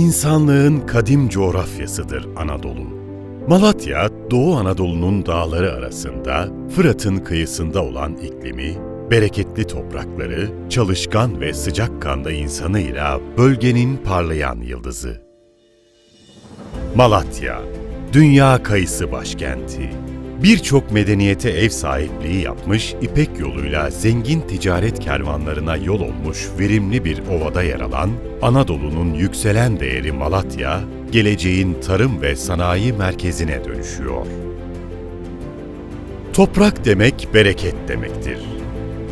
İnsanlığın kadim coğrafyasıdır Anadolu. Malatya, Doğu Anadolu'nun dağları arasında, Fırat'ın kıyısında olan iklimi, bereketli toprakları, çalışkan ve sıcakkanlı insanıyla bölgenin parlayan yıldızı. Malatya, dünya kayısı başkenti. Birçok medeniyete ev sahipliği yapmış, İpek yoluyla zengin ticaret kervanlarına yol olmuş verimli bir ovada yer alan Anadolu'nun yükselen değeri Malatya, geleceğin tarım ve sanayi merkezine dönüşüyor. Toprak demek bereket demektir.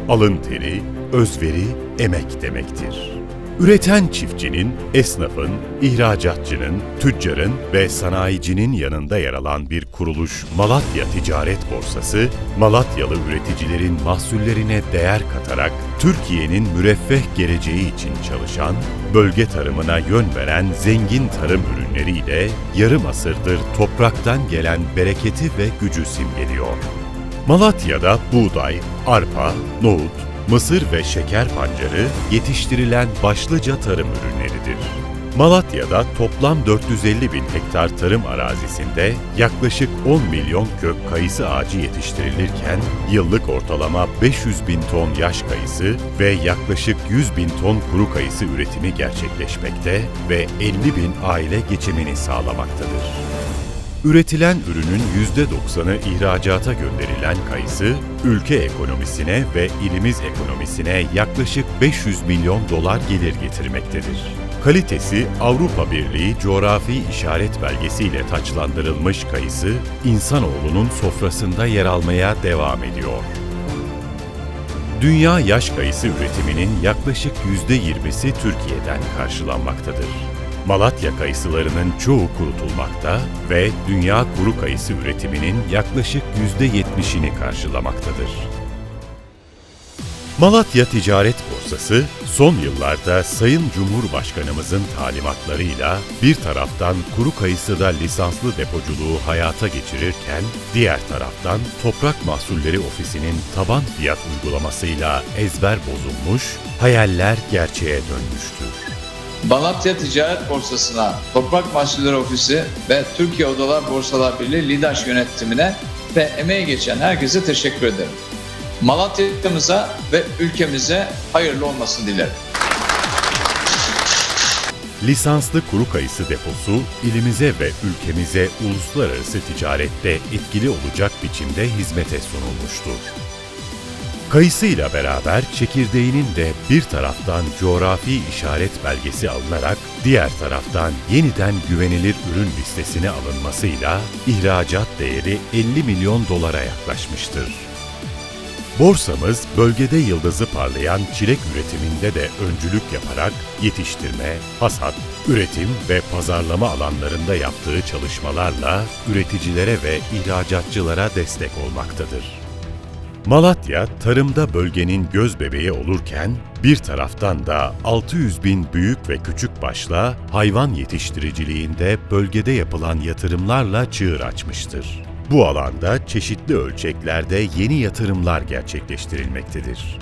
Alın teri, özveri, emek demektir. Üreten çiftçinin, esnafın, ihracatçının, tüccarın ve sanayicinin yanında yer alan bir kuruluş Malatya Ticaret Borsası, Malatyalı üreticilerin mahsullerine değer katarak Türkiye'nin müreffeh geleceği için çalışan, bölge tarımına yön veren zengin tarım ürünleriyle yarım asırdır topraktan gelen bereketi ve gücü simgeliyor. Malatya'da buğday, arpa, nohut, mısır ve şeker pancarı yetiştirilen başlıca tarım ürünleridir. Malatya'da toplam 450 bin hektar tarım arazisinde yaklaşık 10 milyon kök kayısı ağacı yetiştirilirken yıllık ortalama 500 bin ton yaş kayısı ve yaklaşık 100 bin ton kuru kayısı üretimi gerçekleşmekte ve 50 bin aile geçimini sağlamaktadır. Üretilen ürünün %90'ı ihracata gönderilen kayısı, ülke ekonomisine ve ilimiz ekonomisine yaklaşık 500 milyon dolar gelir getirmektedir. Kalitesi Avrupa Birliği coğrafi işaret belgesiyle taçlandırılmış kayısı, insanoğlunun sofrasında yer almaya devam ediyor. Dünya yaş kayısı üretiminin yaklaşık %20'si Türkiye'den karşılanmaktadır. Malatya kayısılarının çoğu kurutulmakta ve dünya kuru kayısı üretiminin yaklaşık %70'ini karşılamaktadır. Malatya Ticaret Borsası son yıllarda Sayın Cumhurbaşkanımızın talimatlarıyla bir taraftan kuru kayısıda lisanslı depoculuğu hayata geçirirken diğer taraftan Toprak Mahsulleri Ofisi'nin taban fiyat uygulamasıyla ezber bozulmuş, hayaller gerçeğe dönmüştür. Malatya Ticaret Borsası'na, Toprak Mahsulleri Ofisi ve Türkiye Odalar Borsalar Birliği LİDAŞ yönetimine ve emeği geçen herkese teşekkür ederim. Malatya'mıza ve ülkemize hayırlı olmasını dilerim. Lisanslı kuru kayısı deposu ilimize ve ülkemize uluslararası ticarette etkili olacak biçimde hizmete sunulmuştur. Kayısıyla beraber çekirdeğinin de bir taraftan coğrafi işaret belgesi alınarak diğer taraftan yeniden güvenilir ürün listesine alınmasıyla ihracat değeri 50 milyon dolara yaklaşmıştır. Borsamız bölgede yıldızı parlayan çilek üretiminde de öncülük yaparak yetiştirme, hasat, üretim ve pazarlama alanlarında yaptığı çalışmalarla üreticilere ve ihracatçılara destek olmaktadır. Malatya, tarımda bölgenin göz bebeği olurken, bir taraftan da 600 bin büyük ve küçük başla hayvan yetiştiriciliğinde bölgede yapılan yatırımlarla çığır açmıştır. Bu alanda çeşitli ölçeklerde yeni yatırımlar gerçekleştirilmektedir.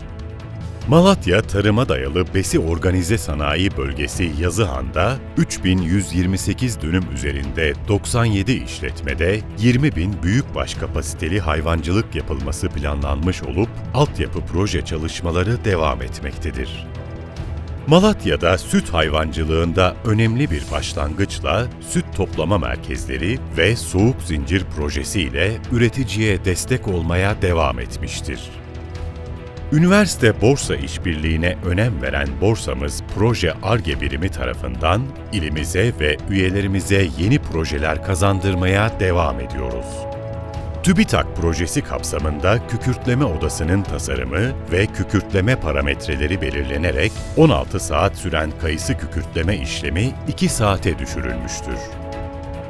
Malatya Tarıma Dayalı Besi Organize Sanayi Bölgesi Yazıhan'da 3128 dönüm üzerinde 97 işletmede 20 bin büyükbaş kapasiteli hayvancılık yapılması planlanmış olup altyapı proje çalışmaları devam etmektedir. Malatya'da süt hayvancılığında önemli bir başlangıçla süt toplama merkezleri ve soğuk zincir projesiyle üreticiye destek olmaya devam etmiştir. Üniversite borsa işbirliğine önem veren borsamız Proje Arge birimi tarafından ilimize ve üyelerimize yeni projeler kazandırmaya devam ediyoruz. TÜBİTAK projesi kapsamında kükürtleme odasının tasarımı ve kükürtleme parametreleri belirlenerek 16 saat süren kayısı kükürtleme işlemi 2 saate düşürülmüştür.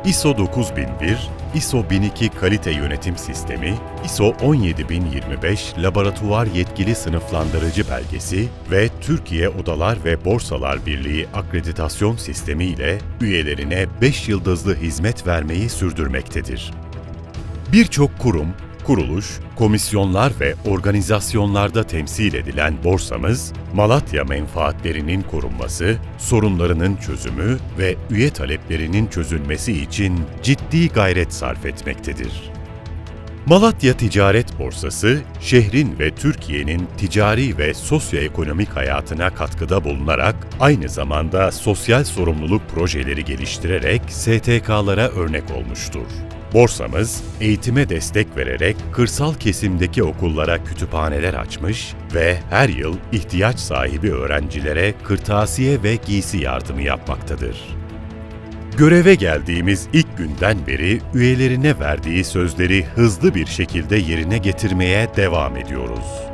ISO 9001, ISO 1002 kalite yönetim sistemi, ISO 17025 laboratuvar yetkili sınıflandırıcı belgesi ve Türkiye Odalar ve Borsalar Birliği akreditasyon sistemi ile üyelerine 5 yıldızlı hizmet vermeyi sürdürmektedir. Birçok kurum, Kuruluş, komisyonlar ve organizasyonlarda temsil edilen borsamız, Malatya menfaatlerinin korunması, sorunlarının çözümü ve üye taleplerinin çözülmesi için ciddi gayret sarf etmektedir. Malatya Ticaret Borsası, şehrin ve Türkiye'nin ticari ve sosyoekonomik hayatına katkıda bulunarak aynı zamanda sosyal sorumluluk projeleri geliştirerek STK'lara örnek olmuştur. Borsamız, eğitime destek vererek kırsal kesimdeki okullara kütüphaneler açmış ve her yıl ihtiyaç sahibi öğrencilere kırtasiye ve giysi yardımı yapmaktadır. Göreve geldiğimiz ilk günden beri üyelerine verdiği sözleri hızlı bir şekilde yerine getirmeye devam ediyoruz.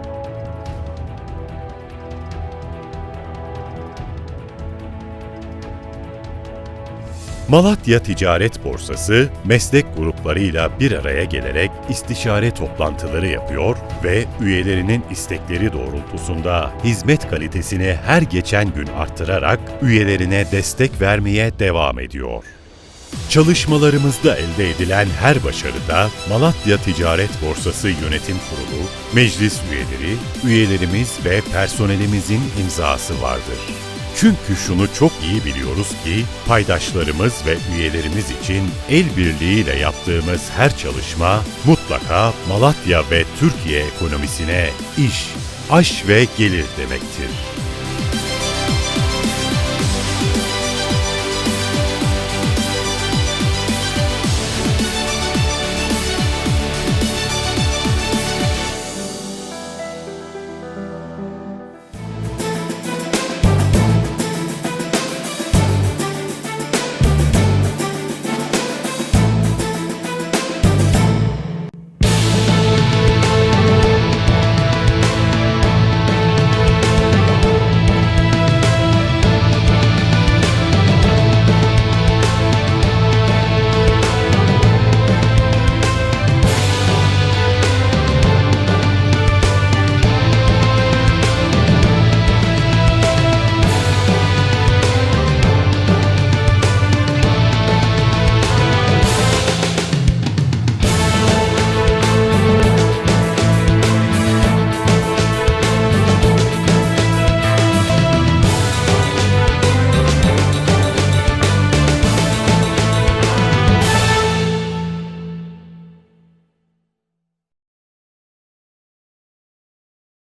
Malatya Ticaret Borsası, meslek gruplarıyla bir araya gelerek istişare toplantıları yapıyor ve üyelerinin istekleri doğrultusunda hizmet kalitesini her geçen gün arttırarak üyelerine destek vermeye devam ediyor. Çalışmalarımızda elde edilen her başarıda Malatya Ticaret Borsası Yönetim Kurulu, meclis üyeleri, üyelerimiz ve personelimizin imzası vardır. Çünkü şunu çok iyi biliyoruz ki paydaşlarımız ve üyelerimiz için el birliğiyle yaptığımız her çalışma mutlaka Malatya ve Türkiye ekonomisine iş, aş ve gelir demektir.